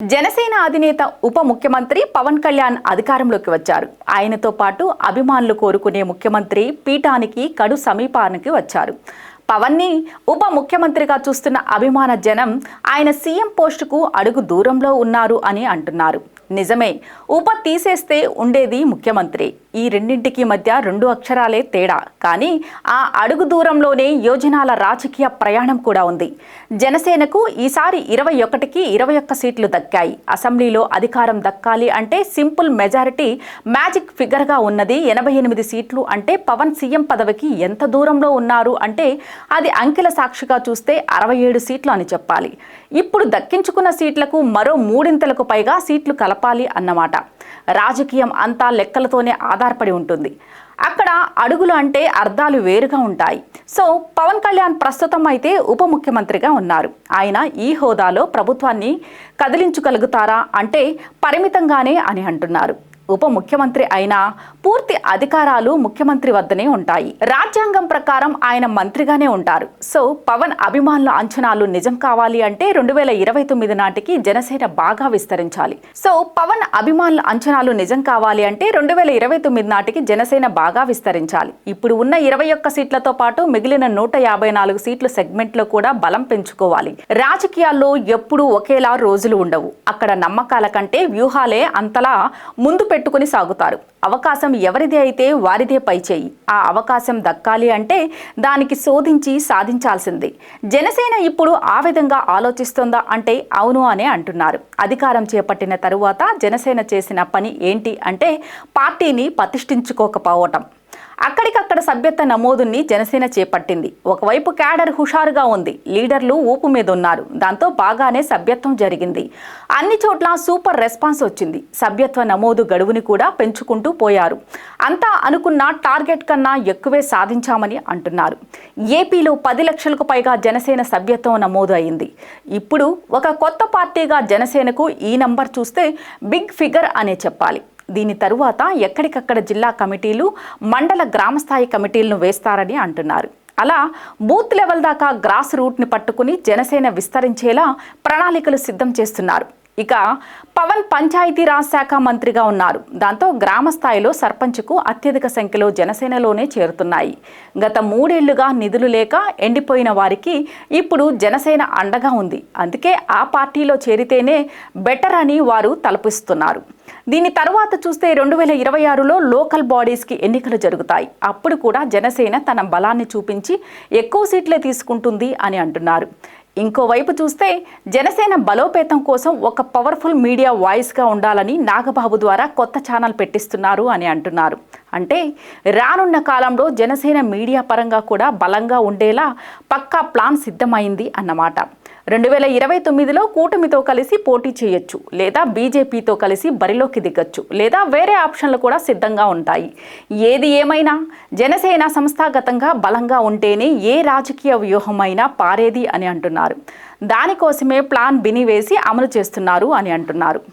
జనసేన అధినేత ఉప ముఖ్యమంత్రి పవన్ కళ్యాణ్ అధికారంలోకి వచ్చారు. ఆయనతో పాటు అభిమానులు కోరుకునే ముఖ్యమంత్రి పీఠానికి కడు సమీపానికి వచ్చారు. పవన్ని ఉప ముఖ్యమంత్రిగా చూస్తున్న అభిమాన జనం ఆయన సీఎం పోస్టుకు అడుగు దూరంలో ఉన్నారు అని అంటున్నారు. నిజమే ఉప తీసేస్తే ఉండేది ముఖ్యమంత్రి. ఈ రెండింటికి మధ్య రెండు అక్షరాలే తేడా. కానీ ఆ అడుగు దూరంలోనే యోజనాల రాజకీయ ప్రయాణం కూడా ఉంది. జనసేనకు ఈసారి ఇరవై ఒకటికి ఇరవై ఒక్క సీట్లు దక్కాయి. అసెంబ్లీలో అధికారం దక్కాలి అంటే సింపుల్ మెజారిటీ మ్యాజిక్ ఫిగర్గా ఉన్నది ఎనభై ఎనిమిది సీట్లు అంటే పవన్ సీఎం పదవికి ఎంత దూరంలో ఉన్నారు అంటే అది అంకెల సాక్షిగా చూస్తే అరవై ఏడు సీట్లు అని చెప్పాలి. ఇప్పుడు దక్కించుకున్న సీట్లకు మరో మూడింతలకు పైగా సీట్లు కలపాలి అన్నమాట. రాజకీయం అంతా లెక్కలతోనే ఆధారపడి ఉంటుంది. అక్కడ అడుగులు అంటే అర్థాలు వేరుగా ఉంటాయి. సో పవన్ కళ్యాణ్ ప్రస్తుతం అయితే ఉప ముఖ్యమంత్రిగా ఉన్నారు. ఆయన ఈ హోదాలో ప్రభుత్వాన్ని కదిలించగలుగుతారా అంటే పరిమితంగానే అని అంటున్నారు. ఉప ముఖ్యమంత్రి అయినా పూర్తి అధికారాలు ముఖ్యమంత్రి వద్దనే ఉంటాయి. రాజ్యాంగం ప్రకారం ఆయన మంత్రిగానే ఉంటారు. సో పవన్ అభిమానుల అంచనాలు నిజం కావాలి అంటే రెండు వేల ఇరవై తొమ్మిది నాటికి జనసేన బాగా విస్తరించాలి. సో పవన్ అభిమానుల అంచనాలు నిజం కావాలి అంటే రెండు వేల ఇరవై తొమ్మిది నాటికి జనసేన బాగా విస్తరించాలి. ఇప్పుడు ఉన్న ఇరవై ఒక్క సీట్లతో పాటు మిగిలిన నూట యాభై నాలుగు సీట్ల సెగ్మెంట్లో కూడా బలం పెంచుకోవాలి. రాజకీయాల్లో ఎప్పుడూ ఒకేలా రోజులు ఉండవు. అక్కడ నమ్మకాల కంటే వ్యూహాలే అంతలా ముందు పెట్టుకుని సాగుతారు. అవకాశం ఎవరిది అయితే వారిదే పైచేయి ఆ అవకాశం దక్కాలి అంటే దానికి శోధించి సాధించాల్సిందే. జనసేన ఇప్పుడు ఆ విధంగా ఆలోచిస్తుందా అంటే అవును అనే అంటున్నారు. అధికారం చేపట్టిన తరువాత జనసేన చేసిన పని ఏంటి అంటే పార్టీని ప్రతిష్ఠించుకోకపోవటం అక్కడికక్కడ సభ్యత్వ నమోదుని జనసేన చేపట్టింది. ఒకవైపు క్యాడర్ హుషారుగా ఉంది. లీడర్లు ఊపు మీద ఉన్నారు దాంతో బాగానే సభ్యత్వం జరిగింది. అన్ని చోట్ల సూపర్ రెస్పాన్స్ వచ్చింది. సభ్యత్వ నమోదు గడువుని కూడా పెంచుకుంటూ పోయారు. అంతా అనుకున్న టార్గెట్ కన్నా ఎక్కువే సాధించామని అంటున్నారు. ఏపీలో పది లక్షలకు పైగా జనసేన సభ్యత్వం నమోదు అయింది. ఇప్పుడు ఒక కొత్త పార్టీగా జనసేనకు ఈ నంబర్ చూస్తే బిగ్ ఫిగర్ అనే చెప్పాలి. దీని తరువాత ఎక్కడికక్కడ జిల్లా కమిటీలు మండల గ్రామస్థాయి కమిటీలను వేస్తారని అంటున్నారు. అలా బూత్ లెవెల్ దాకా గ్రాస్ రూట్ని పట్టుకుని జనసేన విస్తరించేలా ప్రణాళికలు సిద్ధం చేస్తున్నారు. ఇక పవన్ పంచాయతీరాజ్ శాఖ మంత్రిగా ఉన్నారు. దాంతో గ్రామ స్థాయిలో సర్పంచ్కు అత్యధిక సంఖ్యలో జనసేనలోనే చేరుతున్నాయి. గత మూడేళ్ళుగా నిధులు లేక ఎండిపోయిన వారికి ఇప్పుడు జనసేన అండగా ఉంది. అందుకే ఆ పార్టీలో చేరితేనే బెటర్ అని వారు తలపిస్తున్నారు. దీని తర్వాత చూస్తే రెండు వేల ఇరవై ఆరులో లోకల్ బాడీస్కి ఎన్నికలు జరుగుతాయి. అప్పుడు కూడా జనసేన తన బలాన్ని చూపించి ఎక్కువ సీట్లే తీసుకుంటుంది అని అంటున్నారు. ఇంకోవైపు చూస్తే జనసేన బలోపేతం కోసం ఒక పవర్ఫుల్ మీడియా వాయిస్గా ఉండాలని నాగబాబు ద్వారా కొత్త ఛానల్ పెట్టిస్తున్నారు అని అంటున్నారు. అంటే రానున్న కాలంలో జనసేన మీడియా పరంగా కూడా బలంగా ఉండేలా పక్కా ప్లాన్ సిద్ధమైంది అన్నమాట. రెండు వేల ఇరవై తొమ్మిదిలో కూటమితో కలిసి పోటీ చేయొచ్చు లేదా బీజేపీతో కలిసి బరిలోకి దిగొచ్చు లేదా వేరే ఆప్షన్లు కూడా సిద్ధంగా ఉంటాయి. ఏది ఏమైనా జనసేన సంస్థాగతంగా బలంగా ఉంటేనే ఏ రాజకీయ వ్యూహమైనా పారేది అని అంటున్నారు. దానికోసమే ప్లాన్ బిని వేసి అమలు చేస్తున్నారు అని అంటున్నారు.